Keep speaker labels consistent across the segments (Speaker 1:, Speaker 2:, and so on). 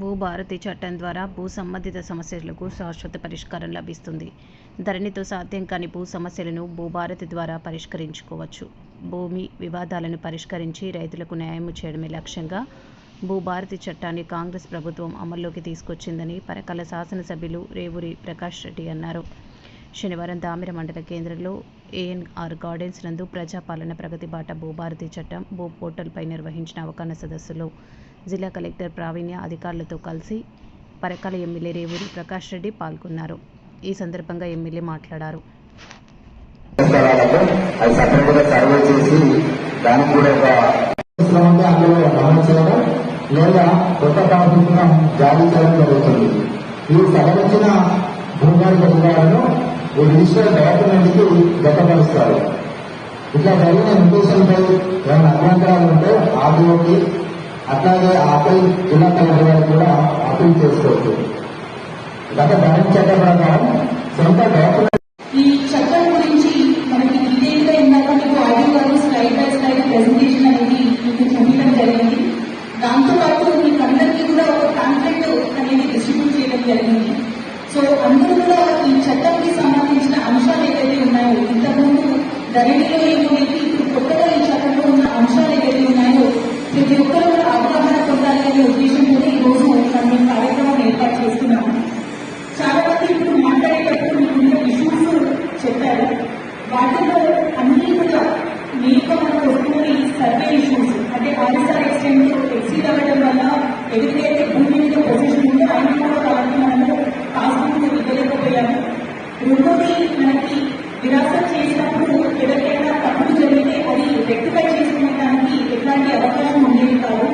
Speaker 1: భూభారతి చట్టం ద్వారా భూ సంబంధిత సమస్యలకు శాశ్వత పరిష్కారం లభిస్తుంది. ధరణితో సాధ్యం కాని భూ సమస్యలను భూభారతి ద్వారా పరిష్కరించుకోవచ్చు. భూమి వివాదాలను పరిష్కరించి రైతులకు న్యాయం చేయడమే లక్ష్యంగా భూభారతి చట్టాన్ని కాంగ్రెస్ ప్రభుత్వం అమల్లోకి తీసుకొచ్చిందని పరకాల శాసనసభ్యులు రేవూరి ప్రకాష్ రెడ్డి అన్నారు. శనివారం దామిర మండల కేంద్రంలో ఏఎన్ఆర్ గార్డెన్స్ నందు ప్రజాపాలన ప్రగతి బాట భూభారతి చట్టం భూ పోర్టల్పై నిర్వహించిన అవగాహన సదస్సులో జిల్లా కలెక్టర్ ప్రావీణ్య అధికారులతో కలిసి పరకాల ఎమ్మెల్యే రేవూరి ప్రకాష్ రెడ్డి పాల్గొన్నారు ఈ సందర్భంగా ఎమ్మెల్యే మాట్లాడారు
Speaker 2: లేదా కొత్త జారీ చేయడం జరుగుతుంది ఈ సవరించిన ఈ రిజిస్టర్ జతపరుస్తారు ఇట్లా జరిగిన ఇంప్రెషన్పై ఏమైనా అభ్యంతరాలు ఉంటే ఆర్డీఓకి అట్లాగే ఆపై జిల్లా కలెక్టర్ గారు కూడా అప్పీల్ చేసుకోవచ్చు. గత ధనం ప్రకారం సొంత డాక్యుమెంట్
Speaker 3: ఈ చట్టం గురించి మనకి డీటెయిల్గా ఇందాక మీకు ఆడియో గారు స్లైడ్ బై స్లైడ్ అనేది మీకు చూపించడం జరిగింది. దాంతో పాటు మీకు అందరికీ కూడా ఒక కాంట్రాక్ట్ అనేది డిస్ట్రిబ్యూట్ చేయడం జరిగింది. సో అందరూ కూడా ఈ చట్టంకి సంబంధించిన అంశాలు ఏవైతే ఉన్నాయో ఇంతకుముందు ధరణిలో ఏముండేది ఎవరికైతే భూమి మీద పొజిషన్ ఉందో ఆయన కూడా వాళ్ళకి మనము పాస్బుక్ ఇవ్వలేకపోయాము రెండోది మనకి విరాసత్ చేసినప్పుడు ఎవరికైనా తప్పులు జరిగితే అది రెక్టిఫై చేసుకునేదానికి ఎట్లాంటి అవకాశం ఉండేది కాదు.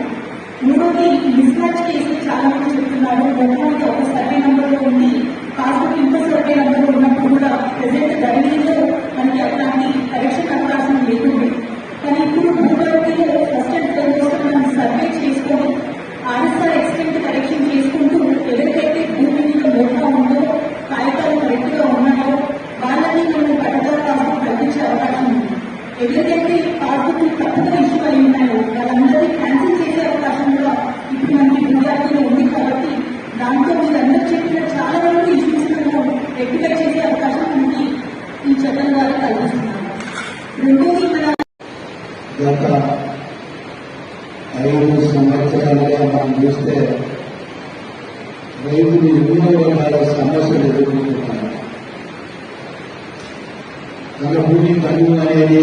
Speaker 3: మూడోది మిస్ మ్యాచ్ కేసులు చాలా మంది చెప్తున్నారు. మొట్టమొదటి ఒక సర్వే నంబర్లో ఉంది. పాస్బుక్ ఇంకో సర్వే నంబర్లో ఉన్నప్పుడు కూడా ప్రెసెంట్
Speaker 2: గత ఐదు సంవత్సరాలుగా మనం చూస్తే రైతులు ఎన్నో రకాల సమస్యలు ఎదుర్కొంటున్నారు. తన భూమి కన్ను అనేది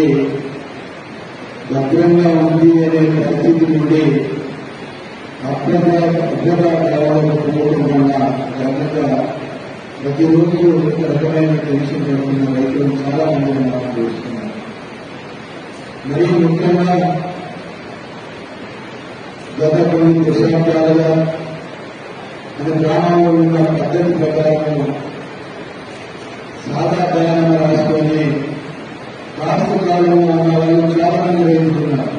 Speaker 2: భద్రంగా ఉంది అనే పరిస్థితి నుండి అభ్యత అభ్యత కావాలనుకోవడం వల్ల జాగ్రత్త ప్రతిరోజు ఒక రకమైన టెన్షన్ పడుతున్న రైతులు చాలా మంది మరీ ముఖ్యంగా గత కొన్ని దశాబ్దాలుగా మన గ్రామంలో ఉన్న పద్ధతి ప్రకారం సాదా ప్రయాణం రాసుకొని రాష్ట్రాలలో ఉన్న వాళ్ళు చాలా మంది రైతులున్నారు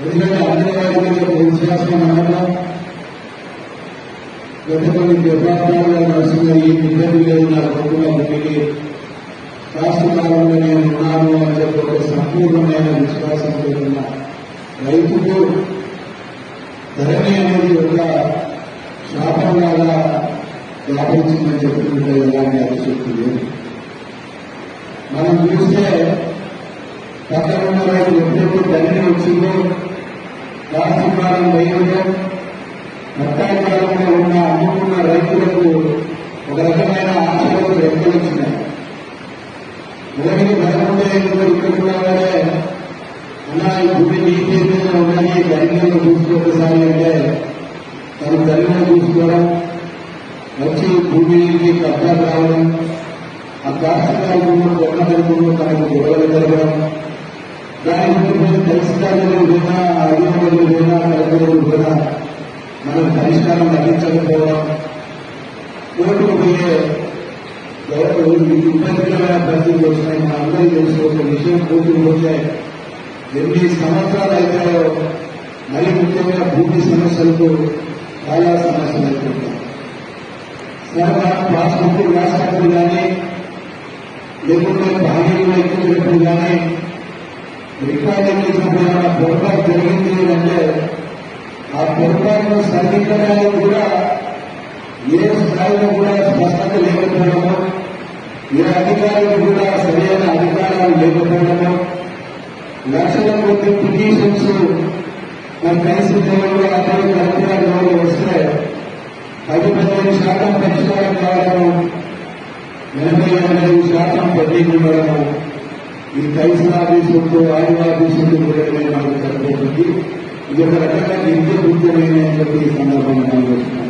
Speaker 2: ఎందుకంటే అందరి వారికి ఒక విశ్వాసం అనగా గత కొన్ని దశాబ్దాలుగా నడుస్తున్న ఈ ఇబ్బంది లేదు నా కొడుకుల భూమికి నేను ఉన్నాను అని చెప్పి ఒక సంపూర్ణమైన విశ్వాసంతో ఉన్న రైతుకు ధరణి అనేది ఒక శాపంలాగా వ్యాపించిందని చెప్తుంటే ఎలాంటి అతిశక్తి లేదు మనం చూస్తే పక్కన ఉన్న రైతు ఎప్పుడెప్పుడు ధరణి వచ్చిందో రాష్ట్రకాలం రైతులు మొత్తం కాలంలో ఉన్న అమ్ముకున్న రైతులకు ఒక రకమైన ఆశలు వ్యక్తమిచ్చినాయి మొదటి భయపడే ఇక్కడ కూడా అలా ఈ భూమి నీ పేరు మీద ఉన్నది తల్లిదండ్రులు చూసుకోకసారి అంటే తన తల్లిని చూసుకోవడం వచ్చి భూమికి కబ్జా కావడం ఆ కాస్తకాల భూములు కొన్న భూములు తనకు గొడవలు జరగడం దాని గురించి పరిష్కారాలు లేదా అధికారులు లేదా కలెక్టర్లు లేదా మనకు పరిష్కారం లభించకపోవడం కోర్టుకు పోయే ఎవరు ఇబ్బందికరమైన పరిస్థితులు వస్తున్నాయి మన అందరికీ తెలుసు ఒక విషయం కోర్టుకు పోతే ఎన్ని సంవత్సరాలు అవుతాయో మరి ముఖ్యంగా భూమి సమస్యలకు చాలా సమస్యలు ఎదుర్కొంటాం సరే మనం పాస్బుక్ రాసినప్పుడు కానీ లేకుంటే బాధ్యతలు ఎక్కించినప్పుడు కానీ రికార్డు ఎక్కించినప్పుడు ఏమైనా పొరపాటు జరిగింది అంటే ఆ ప్రభుత్వాలను స్పందించడానికి కూడా ఏ స్థాయిలో కూడా స్పష్టత లేకపోవడము ఈ అధికారులు కూడా సరైన అధికారాలు లేకపోవడము లక్షల కొద్ది పిటిషన్స్ మరి కనీసం లెవెల్లో అందరూ కలెక్టర్ లెవెల్లో వస్తే పది పదిహేను శాతం పరిష్కారం కావడము ఎనభై ఎనభై శాతం పెండింగ్ ఈ కైసల్ ఆఫీసులతో ఆయుధ ఆఫీసులతో కూడా మనకు సరిపోతుంది. ఇది ఒక రకంగా నిత్య బుద్ధమైన సందర్భంగా ఆలోచన